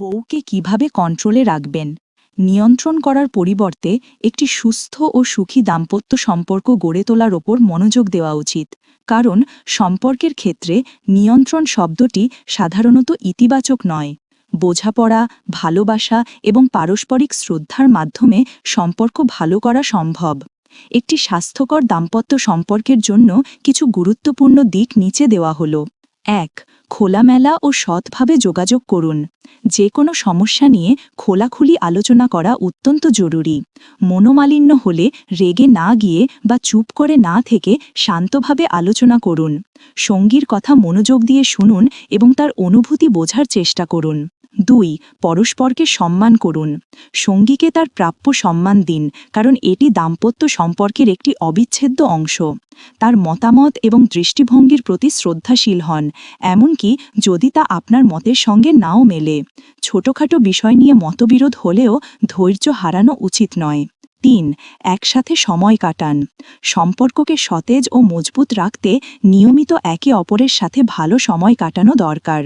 বউকে কীভাবে কন্ট্রোলে রাখবেন? নিয়ন্ত্রণ করার পরিবর্তে একটি সুস্থ ও সুখী দাম্পত্য সম্পর্ক গড়ে তোলার ওপর মনোযোগ দেওয়া উচিত। কারণ, সম্পর্কের ক্ষেত্রে নিয়ন্ত্রণ শব্দটি সাধারণত ইতিবাচক নয়। বোঝাপড়া, ভালোবাসা এবং পারস্পরিক শ্রদ্ধার মাধ্যমে সম্পর্ক ভালো করা সম্ভব। একটি স্বাস্থ্যকর দাম্পত্য সম্পর্কের জন্য কিছু গুরুত্বপূর্ণ দিক নিচে দেওয়া হল। এক, খোলামেলা ও সৎভাবে যোগাযোগ করুন। যে কোনো সমস্যা নিয়ে খোলাখুলি আলোচনা করা অত্যন্ত জরুরি। মনোমালিন্য হলে রেগে না গিয়ে বা চুপ করে না থেকে শান্তভাবে আলোচনা করুন। সঙ্গীর কথা মনোযোগ দিয়ে শুনুন এবং তার অনুভূতি বোঝার চেষ্টা করুন। দুই, পরস্পরকে সম্মান করুন। সঙ্গীকে তার প্রাপ্য সম্মান দিন, কারণ এটি দাম্পত্য সম্পর্কের একটি অবিচ্ছেদ্য অংশ। তার মতামত এবং দৃষ্টিভঙ্গির প্রতি শ্রদ্ধাশীল হন, এমনকি যদি তা আপনার মতের সঙ্গে নাও মেলে। ছোটখাটো বিষয় নিয়ে মতবিরোধ হলেও ধৈর্য হারানো উচিত নয়। তিন, একসাথে সময় কাটান। সম্পর্ককে সতেজ ও মজবুত রাখতে নিয়মিত একে অপরের সাথে ভালো সময় কাটানো দরকার।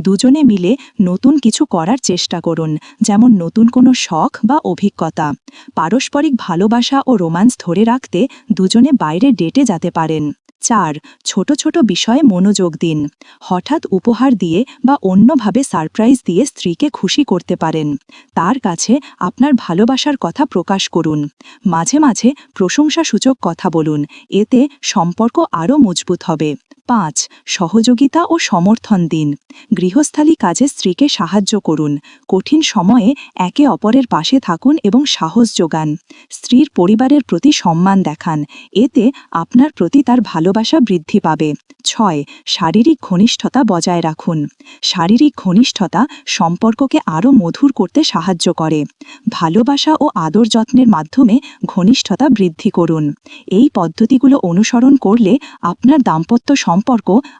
দুজনে মিলে নতুন কিছু করার চেষ্টা করুন, যেমন নতুন কোনো শখ বা অভিজ্ঞতা। পারস্পরিক ভালোবাসা ও রোমান্স ধরে রাখতে দুজনে বাইরে ডেটে যেতে পারেন। চার, ছোট ছোট বিষয়ে মনোযোগ দিন। হঠাৎ উপহার দিয়ে বা অন্যভাবে সারপ্রাইজ দিয়ে স্ত্রীকে খুশি করতে পারেন। তার কাছে আপনার ভালোবাসার কথা প্রকাশ করুন। মাঝে মাঝে প্রশংসাসূচক কথা বলুন। এতে সম্পর্ক আরও মজবুত হবে। পাঁচ, সহযোগিতা ও সমর্থন দিন। গৃহস্থালী কাজে স্ত্রীকে সাহায্য করুন। কঠিন সময়ে একে অপরের পাশে থাকুন এবং সাহস যোগান। স্ত্রীর পরিবারের প্রতি সম্মান দেখান। এতে আপনার প্রতি তার ভালোবাসা বৃদ্ধি পাবে। ছয়, শারীরিক ঘনিষ্ঠতা বজায় রাখুন। শারীরিক ঘনিষ্ঠতা সম্পর্ককে আরও মধুর করতে সাহায্য করে। ভালোবাসা ও আদর যত্নের মাধ্যমে ঘনিষ্ঠতা বৃদ্ধি করুন। এই পদ্ধতিগুলো অনুসরণ করলে আপনার দাম্পত্য সম্পর্ক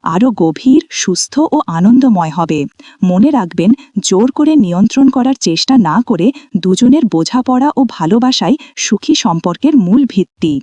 আরও গভীর, সুস্থ ও আনন্দময় হবে। মনে রাখবেন, জোর করে নিয়ন্ত্রণ করার চেষ্টা না করে দুজনের বোঝাপড়া ও ভালোবাসাই সুখী সম্পর্কের মূল ভিত্তি।